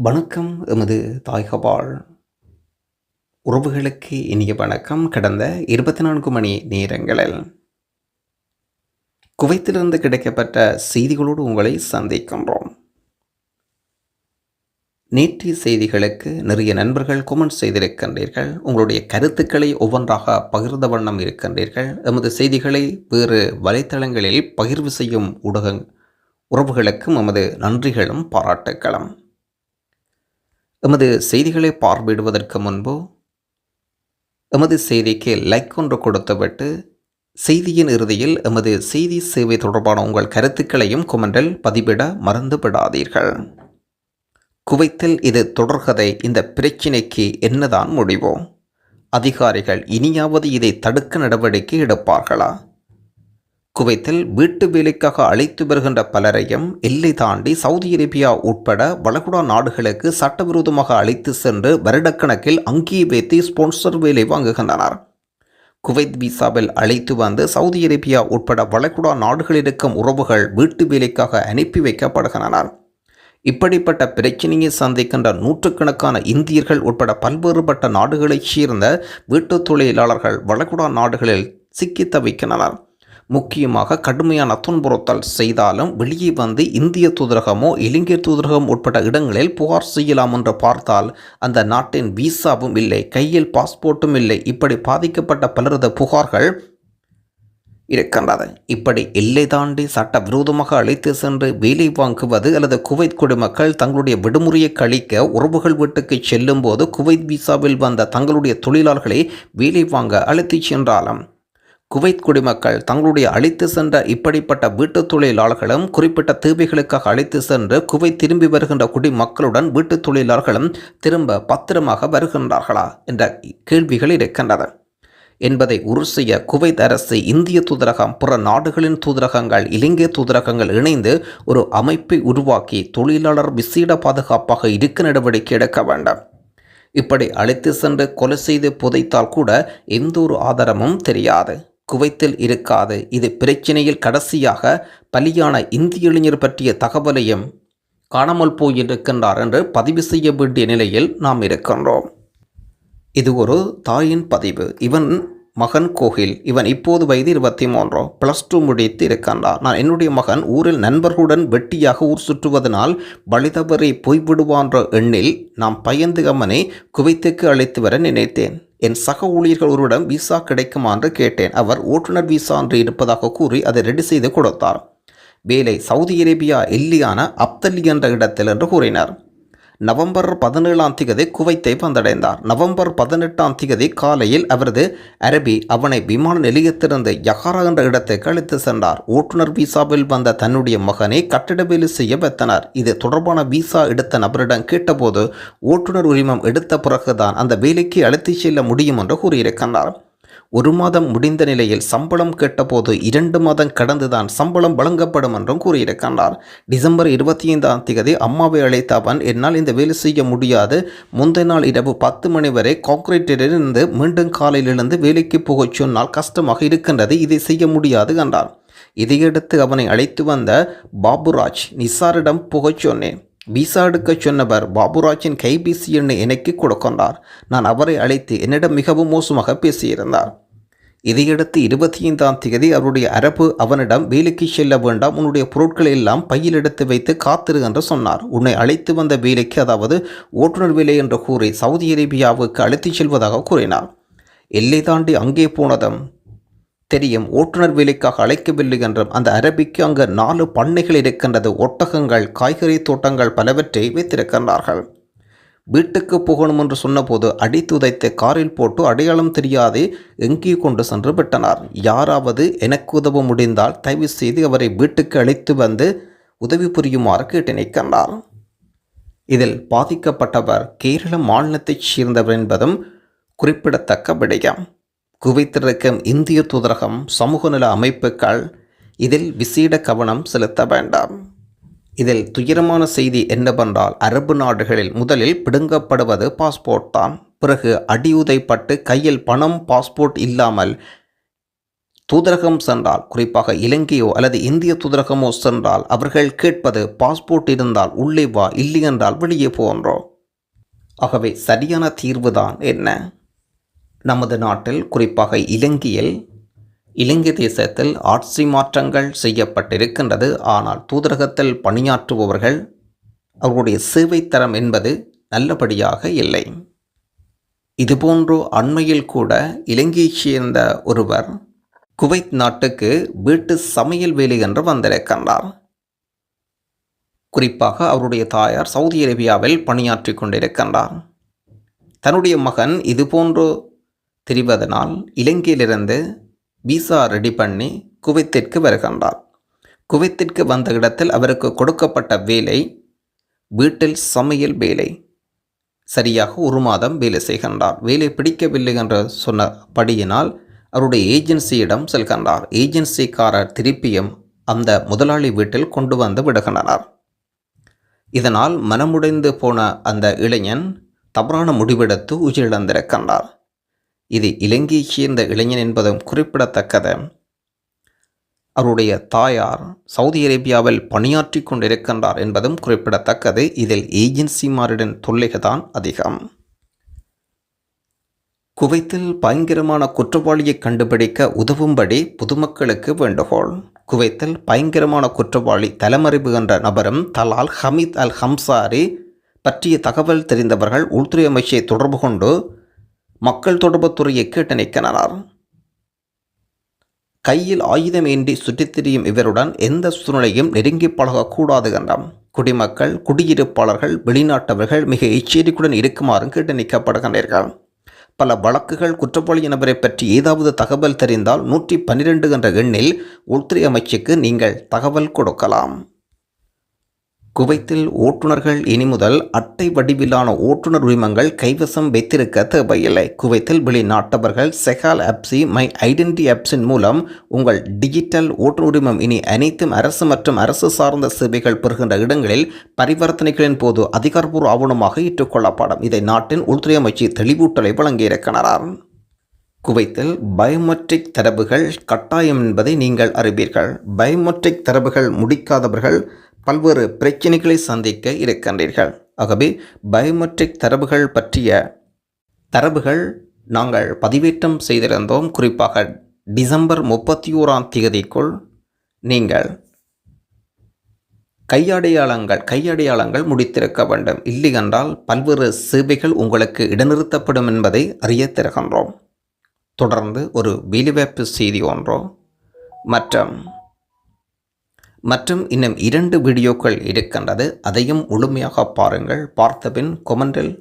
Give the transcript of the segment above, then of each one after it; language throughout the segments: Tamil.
வணக்கம் எமது தாய்கபால். உறவுகளுக்கு இனிய வணக்கம். கடந்த இருபத்தி நான்கு மணி நேரங்களில் குவைத்திலிருந்து கிடைக்கப்பட்ட செய்திகளோடு உங்களை சந்திக்கின்றோம். நேற்றைய செய்திகளுக்கு நிறைய நண்பர்கள் கொமெண்ட் செய்திருக்கின்றீர்கள். உங்களுடைய கருத்துக்களை ஒவ்வொன்றாக பகிர்ந்த வண்ணம் இருக்கின்றீர்கள். எமது செய்திகளை வேறு வலைத்தளங்களில் பகிர்வு செய்யும் ஊடக உறவுகளுக்கும் எமது நன்றிகளும் பாராட்டுக்களும் எமது செய்திகளை பார்வையிடுவதற்கு முன்பு எமது செய்திக்கு லைக் ஒன்று கொடுத்துவிட்டு செய்தியின் இறுதியில் எமது செய்தி சேவை தொடர்பான உங்கள் கருத்துக்களையும் கொமெண்டில் பதிவிட மறந்துவிடாதீர்கள் குவைத்தில் இது தொடர்கதை. இந்த பிரச்சினைக்கு என்னதான் முடிவோ அதிகாரிகள் இனியாவது இதை தடுக்க நடவடிக்கை எடுப்பார்களா? குவைத்தில் வீட்டு வேலைக்காக அழைத்து வருகின்ற பலரையும் எல்லை தாண்டி சவுதி அரேபியா உட்பட வளகுடா நாடுகளுக்கு சட்டவிரோதமாக அழைத்து சென்று வருடக்கணக்கில் அங்கேயே வைத்து ஸ்பான்சர் வேலை வாங்குகின்றனர். குவைத் விசாவில் அழைத்து வந்து சவுதி அரேபியா உட்பட வளைகுடா நாடுகளில் இருக்கும் உறவுகள் வீட்டு வேலைக்காக அனுப்பி வைக்கப்படுகின்றனர் இப்படிப்பட்ட பிரச்சனையை சந்திக்கின்ற நூற்றுக்கணக்கான இந்தியர்கள் உட்பட பல்வேறுபட்ட நாடுகளைச் சேர்ந்த வீட்டுத் தொழிலாளர்கள் வளைகுடா நாடுகளில் சிக்கி தவிக்கின்றனர். முக்கியமாக கடுமையான துன்புறுத்தல் செய்தாலும் வெளியே வந்து இந்திய தூதரகமோ இலங்கை தூதரகம் உட்பட்ட இடங்களில் புகார் செய்யலாம் என்று பார்த்தால் அந்த நாட்டின் விசாவும் இல்லை கையில் பாஸ்போர்ட்டும் இல்லை. இப்படி பாதிக்கப்பட்ட பலரது புகார்கள் இருக்கின்றது. இப்படி எல்லை தாண்டி சட்ட விரோதமாக அழைத்து சென்று வேலை வாங்குவது அல்லது குவைத் குடிமக்கள் தங்களுடைய விடுமுறையை கழிக்க உறவுகள் வீட்டுக்கு செல்லும் போது குவைத் விசாவில் வந்த தங்களுடைய தொழிலாளர்களை வேலை வாங்க அழைத்துச் சென்றாலும் குவைத் குடிமக்கள் தங்களுடைய அழைத்து சென்ற இப்படிப்பட்ட வீட்டுத் தொழிலாளர்களும் குறிப்பிட்ட தேவைகளுக்காக அழைத்து சென்று குவைத் திரும்பி வருகின்ற குடிமக்களுடன் வீட்டுத் தொழிலாளர்களும் திரும்ப பத்திரமாக வருகின்றார்களா என்ற கேள்விகள் இருக்கின்றன. என்பதை உறுதி செய்ய குவைத் அரசு இந்திய தூதரகம் புற நாடுகளின் தூதரகங்கள் இலங்கை தூதரகங்கள் இணைந்து ஒரு அமைப்பை உருவாக்கி தொழிலாளர் விசேட பாதுகாப்பாக இருக்க நடவடிக்கை எடுக்க வேண்டும். இப்படி அழைத்து சென்று கொலை செய்து புதைத்தால் கூட எந்த ஒரு ஆதாரமும் தெரியாது. குவைத்தில் இருக்காது. இது பிரச்சனையில் கடைசியாக பலியான இந்திய இளைஞர் பற்றிய தகவலையும் காணாமல் போயிருக்கின்றார் என்று பதிவு செய்ய வேண்டிய நிலையில் நாம் இருக்கின்றோம். இது ஒரு தாயின் பதிவு. இவன் மகன் கோகில். இவன் இப்போது வயது இருபத்தி மூன்றோ ப்ளஸ் டூ முடித்து இருக்கின்றான். நான் என்னுடைய மகன் ஊரில் நண்பர்களுடன் வெட்டியாக ஊர் சுற்றுவதனால் பலிதவரை போய்விடுவான்ற எண்ணில் நாம் பயந்து அவனை குவைத்துக்கு அழைத்து வர நினைத்தேன். என் சக ஊழியர்கள் ஒருவரிடம் விசா கிடைக்குமா என்று கேட்டேன். அவர் ஓட்டுநர் விசா என்று இருப்பதாக கூறி அதை ரெடி செய்து கொடுத்தார். வேலை சவுதி அரேபியா எல்லியான அப்தல்லி என்ற இடத்தில் என்று கூறினார். நவம்பர் பதினேழாம் திகதி குவைத்தை வந்தடைந்தார். நவம்பர் பதினெட்டாம் திகதி காலையில் அவரது அரபி அவனை விமான நிலையத்திலிருந்து யஹாரா என்ற இடத்துக்கு அழைத்து சென்றார். ஓட்டுநர் விசாவில் வந்த தன்னுடைய மகனை கட்டிட வேலை செய்ய வைத்தனர். இது தொடர்பான விசா எடுத்த நபரிடம் கேட்டபோது ஓட்டுநர் உரிமம் எடுத்த பிறகுதான் அந்த வேலைக்கு அழைத்து செல்ல முடியும் என்று கூறியிருக்கின்றார். ஒரு மாதம் முடிந்த நிலையில் சம்பளம் கேட்டபோது இரண்டு மாதம் கடந்துதான் சம்பளம் வழங்கப்படும் என்றும் கூறியிருக்கின்றார். டிசம்பர் இருபத்தி ஐந்தாம் தேதி அம்மாவை அழைத்த அவன் என்னால் இந்த வேலை செய்ய முடியாது. முந்தைய நாள் இரவு பத்து மணி வரை கான்கிரீட்டிலிருந்து மீண்டும் காலையிலிருந்து வேலைக்கு போகச் சொன்னால் கஷ்டமாக இருக்கின்றது. இதை செய்ய முடியாது என்றார் இதையடுத்து அவனை அழைத்து வந்த பாபுராஜ் நிசாரிடம் புகச் சொன்னேன். விசா எடுக்க சொன்னவர் பாபுராஜின் கைபேசி எண்ணை எனக்கு கொடுக்கின்றார் நான் அவரை அழைத்து என்னிடம் மிகவும் மோசமாக பேசியிருந்தார். இதையடுத்து இருபத்தி ஐந்தாம் தேதி அவருடைய அரபு அவனிடம் வேலைக்கு செல்ல வேண்டாம் உன்னுடைய பொருட்களை எல்லாம் பையில் எடுத்து வைத்து காத்திரு என்று சொன்னார். உன்னை அழைத்து வந்த வேலைக்கு அதாவது ஓட்டுநர் வேலை என்று கூறி சவுதி அரேபியாவுக்கு அழைத்துச் செல்வதாக கூறினார். எல்லை தாண்டி அங்கே போனதும் தெரியும். ஓட்டுநர் வேலைக்காக அழைக்கவில்லை என்றும் அந்த அரபிக்கு அங்கு நாலு பண்ணைகள் இருக்கின்றது. ஒட்டகங்கள் காய்கறி தோட்டங்கள் பலவற்றை வைத்திருக்கின்றார்கள். வீட்டுக்கு போகணும் என்று சொன்னபோது அடித்துதைத்து காரில் போட்டு அடையாளம் தெரியாதே எங்கே கொண்டு சென்று விட்டனர். யாராவது எனக்கு உதவ முடிந்தால் தயவு செய்து அவரை வீட்டுக்கு அழைத்து வந்து உதவி புரியுமாறு கேட்டு நிற்கின்றார் இதில் பாதிக்கப்பட்டவர் கேரள மாநிலத்தைச் சேர்ந்தவர் என்பதும் குறிப்பிடத்தக்க விடயம். குவைத்திருக்கும் இந்திய தூதரகம் சமூக நல அமைப்புகள் இதில் விசேட கவனம் செலுத்த வேண்டாம். இதில் துயரமான செய்தி என்னவென்றால் அரபு நாடுகளில் முதலில் பிடுங்கப்படுவது பாஸ்போர்ட் தான். பிறகு அடியுதைப்பட்டு கையில் பணம் பாஸ்போர்ட் இல்லாமல் தூதரகம் சென்றால் குறிப்பாக இலங்கையோ அல்லது இந்திய தூதரகமோ சென்றால் அவர்கள் கேட்பது பாஸ்போர்ட் இருந்தால் உள்ளே வா இல்லையென்றால் வெளியே போன்றோ ஆகவே சரியான தீர்வுதான் என்ன? நமது நாட்டில் குறிப்பாக இலங்கையில் இலங்கை தேசத்தில் ஆட்சி மாற்றங்கள் செய்யப்பட்டிருக்கின்றது. ஆனால் தூதரகத்தில் பணியாற்றுபவர்கள் அவர்களுடைய சேவை தரம் என்பது நல்லபடியாக இல்லை. இதுபோன்று அண்மையில் கூட இலங்கையைச் சேர்ந்த ஒருவர் குவைத் நாட்டுக்கு வீட்டு சமையல் வேலை என்று வந்திருக்கின்றார். குறிப்பாக அவருடைய தாயார் சவுதி அரேபியாவில் பணியாற்றி கொண்டிருக்கின்றார். தன்னுடைய மகன் இதுபோன்று திரிவதனால் இலங்கையிலிருந்து விசா ரெடி பண்ணி குவைத்திற்கு வருகின்றார். குவைத்திற்கு வந்த இடத்தில் அவருக்கு கொடுக்கப்பட்ட வேலை வீட்டில் சமையல் வேலை. சரியாக ஒரு மாதம் வேலை செய்கின்றார். வேலை பிடிக்கவில்லை என்று சொன்னபடியினால் அவருடைய ஏஜென்சியிடம் செல்கின்றார். ஏஜென்சிக்காரர் திருப்பியும் அந்த முதலாளி வீட்டில் கொண்டு வந்து விடுகின்றனர். இதனால் மனமுடைந்து போன அந்த இளைஞன் தவறான முடிவெடுத்து உயிரிழந்திருக்கின்றார். இது இலங்கை சேர்ந்த இளைஞன் என்பதும் குறிப்பிடத்தக்கது. அவருடைய தாயார் சவுதி அரேபியாவில் பணியாற்றி கொண்டிருக்கின்றார் என்பதும் குறிப்பிடத்தக்கது. இதில் ஏஜென்சிமாரிடம் தொல்லைகள்தான் அதிகம். குவைத்தில் பயங்கரமான குற்றவாளியை கண்டுபிடிக்க உதவும்படி பொதுமக்களுக்கு வேண்டுகோள். குவைத்தில் பயங்கரமான குற்றவாளி தலைமறைவு என்ற நபரும் தலால் ஹமீத் அல் ஹம்சாரி பற்றிய தகவல் தெரிந்தவர்கள் உள்துறை அமைச்சை தொடர்பு கொண்டு மக்கள் தொடர்புத்துறையை கேட்டு நிற்கின்றனர் கையில் ஆயுதமேந்தி சுற்றித் திரியும் இவருடன் எந்த சூழ்நிலையும் நெருங்கி பழகக்கூடாது என்றாம். குடிமக்கள் குடியிருப்பாளர்கள் வெளிநாட்டவர்கள் மிக எச்சரிக்கையுடன் இருக்குமாறும் கேட்டு நிற்கப்படுகின்றீர்கள் பல வழக்குகள் குற்றவாளி நபரை பற்றி ஏதாவது தகவல் தெரிந்தால் நூற்றி பன்னிரெண்டு என்ற எண்ணில் உள்துறை அமைச்சுக்கு நீங்கள் தகவல் கொடுக்கலாம். குவைத்தில் ஓட்டுநர்கள் இனி முதல் அட்டை வடிவிலான ஓட்டுநர் உரிமங்கள் கைவசம் வைத்திருக்க தேவையில்லை. குவைத்தில் வெளிநாட்டவர்கள் செகால் ஆப்ஸி மை ஐடென்டி ஆப்ஸின் மூலம் உங்கள் டிஜிட்டல் ஓட்டுநர் உரிமம் இனி அனைத்தும் அரசு மற்றும் அரசு சார்ந்த சேவைகள் பெறுகின்ற இடங்களில் பரிவர்த்தனைகளின் போது அதிகாரப்பூர்வ ஆவணமாக ஏற்றுக்கொள்ளப்படும் இதை நாட்டின் உள்துறை அமைச்சு தெளிவூட்டலை வழங்கியிருக்கிறார். குவைத்தில் பயோமெட்ரிக் தரவுகள் கட்டாயம் என்பதை நீங்கள் அறிவீர்கள். பயோமெட்ரிக் தரவுகள் முடிக்காதவர்கள் பல்வேறு பிரச்சனைகளை சந்திக்க இருக்கின்றீர்கள். ஆகவே பயோமெட்ரிக் தரவுகள் பற்றிய தரவுகள் நாங்கள் பதிவேற்றம் செய்திருந்தோம். குறிப்பாக டிசம்பர் முப்பத்தி ஓராம் தேதிக்குள் நீங்கள் கையடையாளங்கள் கையடையாளங்கள் முடித்திருக்க வேண்டும். இல்லையென்றால் பல்வேறு சேவைகள் உங்களுக்கு இடைநிறுத்தப்படும் என்பதை அறிய தருகின்றோம். தொடர்ந்து ஒரு வேலைவாய்ப்பு செய்தி ஒன்றோ மற்றும் மற்றும் இன்னும் இரண்டு வீடியோக்கள் இருக்கின்றது. அதையும் முழுமையாக பாருங்கள். பார்த்தபின் கொமெண்டில்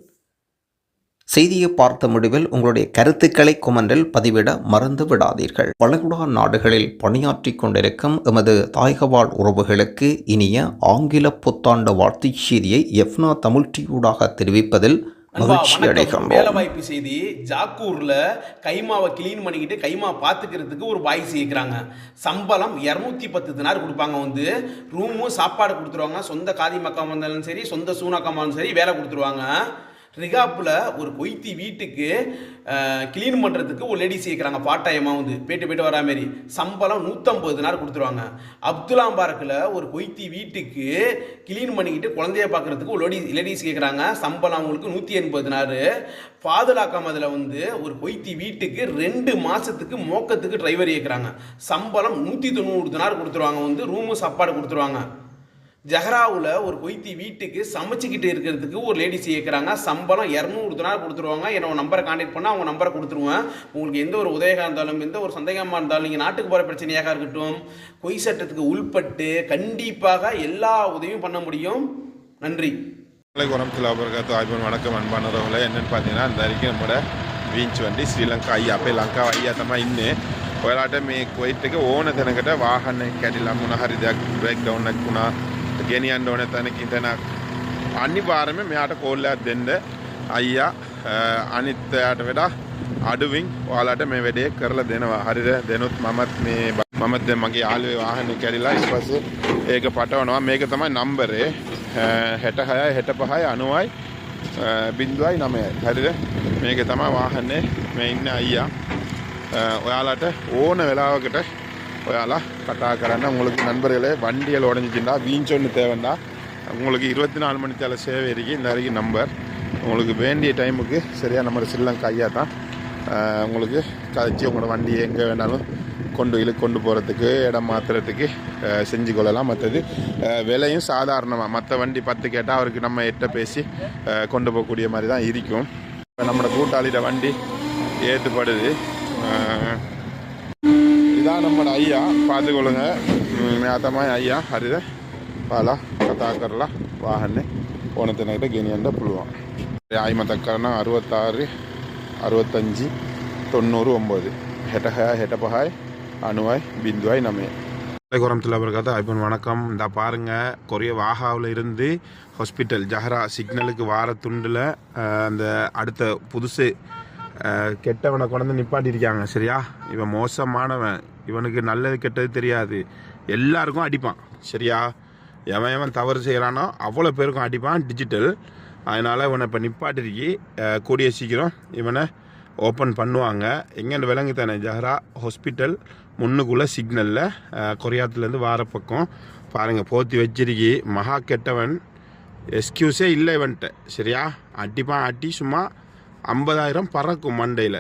செய்தியை பார்த்த முடிவில் உங்களுடைய கருத்துக்களை கொமெண்டில் பதிவிட மறந்து விடாதீர்கள். வளைகுடா நாடுகளில் பணியாற்றி கொண்டிருக்கும் எமது தாய்கவாழ் உறவுகளுக்கு இனிய ஆங்கில புத்தாண்டு வாழ்த்துச் செய்தியை எஃப்னா தமிழ்டியூடாக தெரிவிப்பதில் மகிழ்ச்சி. அடைகின்றோம் வேலைவாய்ப்பு செய்தி ஜாக்கூர்ல கைமாவை கிளீன் பண்ணிக்கிட்டு கைமா பார்த்துக்கிறதுக்கு ஒரு பாய் சேர்க்குறாங்க. சம்பளம் இரநூத்தி பத்து தினார் கொடுப்பாங்க வந்து. ரூமும் சாப்பாடு கொடுத்துருவாங்க. சொந்த காதி மக்காம இருந்தாலும் சரி சொந்த இருந்தாலும் சரி வேலை கொடுத்துருவாங்க. ரிகாப்பில் ஒரு கொய்த்தி வீட்டுக்கு க்ளீன் பண்ணுறதுக்கு ஒரு லேடிஸ் கேட்குறாங்க பார்ட் டைமாக வந்து. போயிட்டு போயிட்டு வரா மாரி சம்பளம் நூற்றம்பது நாள் கொடுத்துருவாங்க. அப்துல்லாம் பார்க்கில் ஒரு கொய்த்தி வீட்டுக்கு க்ளீன் பண்ணிக்கிட்டு குழந்தைய பார்க்குறதுக்கு ஒரு லேடி லேடிஸ் கேட்குறாங்க சம்பளம் அவங்களுக்கு நூற்றி எண்பது நாள். பாதுகாக்காம அதில் வந்து ஒரு கொய்த்தி வீட்டுக்கு ரெண்டு மாதத்துக்கு மோக்கத்துக்கு டிரைவர் கேட்குறாங்க சம்பளம் நூற்றி தொண்ணூறு நாள் கொடுத்துருவாங்க வந்து. ரூமு சாப்பாடு கொடுத்துருவாங்க. ஜஹராவில் ஒரு கொய்த்தி வீட்டுக்கு சமைச்சிக்கிட்டு இருக்கிறதுக்கு ஒரு லேடிஸ் கேட்குறாங்க சம்பளம் இரநூறு தினார் கொடுத்துருவாங்க. என்னோட நம்பரை கான்டெக்ட் பண்ணால் அவங்க நம்பரை கொடுத்துருவேன். உங்களுக்கு எந்த ஒரு உதவியாக இருந்தாலும் எந்த ஒரு சந்தேகமாக இருந்தாலும் நீங்கள் நாட்டுக்கு போகிற பிரச்சனையாக இருக்கட்டும் கொய் சட்டத்துக்கு உள்பட்டு கண்டிப்பாக எல்லா உதவியும் பண்ண முடியும். நன்றி. வரமத்துல அவர்களுக்கு ஆய்வன் வணக்கம் அன்பானவர்களை என்னென்னு பார்த்தீங்கன்னா இந்த வரைக்கும் நம்மளோட வீஞ்சு வண்டி ஸ்ரீலங்கா ஐயா. அப்போ லங்கா ஐயா தம்மா இன்னும் ඔයාලාට මේ කොයිට් එක ඕන තැනකට වාහන කැඩිලා මොන හරි குணா ගෙනියන්න ඕන තැනක ඉඳන අනිවාර්යයෙන්ම මෙයාට කෝල් එකක් දෙන්න. අයියා අ, අනිත් අයට වඩා අඩුවින් ඔයාලට මේ වැඩේ කරලා දෙනවා. හරිද? දෙනොත් මමත් මේ බ- මමත් දැන් මගේ යාළුවේ වාහනේ කැඩිලා ඊට පස්සේ ඒක පටවනවා. මේක තමයි නම්බරේ හැට හයයි හැට පහයි අනුවයි බින්දුවයි නමයයි හරිද? මේක තමයි වාහනේ. මේ ඉන්න අයියා. ඔයාලට ඕන වෙලාවකට அதெல்லாம் கட்டாக்கிறேன்னா உங்களுக்கு நண்பர்களே வண்டியில் உடஞ்சிச்சுன்னா வீஞ்சொன்று தேவைண்டா உங்களுக்கு இருபத்தி நாலு மணி தேவை சேவை இருக்குது இந்த வரைக்கும் நம்பர். உங்களுக்கு வேண்டிய டைமுக்கு சரியாக நம்ம சில்லம் கையாக தான். உங்களுக்கு கதைச்சி உங்களோட வண்டி எங்கே வேணாலும் கொண்டு இழு கொண்டு போகிறதுக்கு இடம் மாற்றுறதுக்கு செஞ்சு கொள்ளலாம். மற்றது விலையும் சாதாரணமாக மற்ற வண்டி பத்து கேட்டால் அவருக்கு நம்ம எட்ட பேசி கொண்டு போகக்கூடிய மாதிரி தான் இருக்கும். இப்போ நம்மளோட கூட்டாளிகிட்ட வண்டி ஏற்றுப்படுது தான் நம்மளோட ஐயா பார்த்துக்கொள்ளுங்க. மேத்தமாக ஐயா அரித. பாலா கத்தாக்கர்லாம் வாகன்னு போனத்தினக்கிட்ட கெனியாண்ட புழுவான். ஆய்மத்தக்கான அறுபத்தாறு அறுபத்தஞ்சி தொண்ணூறு ஒம்பது. ஹெட்டஹாய் ஹெட்டபஹாய் அணுவாய் பிந்துவாய் நம்ம வலைக்குரமத்தில் பிறகாத ஐபன் வணக்கம். இந்த பாருங்கள் கொரிய வாகாவில் இருந்து ஹாஸ்பிட்டல் ஜஹரா சிக்னலுக்கு வார துண்டில் அந்த அடுத்த புதுசு கெட்டவனை கொண்டு நிப்பாட்டியிருக்காங்க சரியா? இவன் மோசமானவன். இவனுக்கு நல்லது கெட்டது தெரியாது. எல்லாருக்கும் அடிப்பான். சரியா? எவன் எவன் தவறு செய்கிறானோ அவ்வளோ பேருக்கும் அடிப்பான் டிஜிட்டல் அதனால் இவனை இப்போ நிப்பாட்டிருக்கி கூடிய சீக்கிரம் இவனை ஓப்பன் பண்ணுவாங்க. எங்கேன்னு விலங்கு தானே ஜஹரா? ஹாஸ்பிட்டல் முன்னுக்குள்ளே சிக்னலில் கொரியாத்துலேருந்து வார பக்கம். பாருங்கள் போத்தி வச்சிருக்கி. மகா கெட்டவன். எஸ்கியூஸே இல்லை இவன்ட்ட. சரியா? அடிப்பான் அட்டி சும்மா ஐம்பதாயிரம் பறக்கும் மண்டையில்.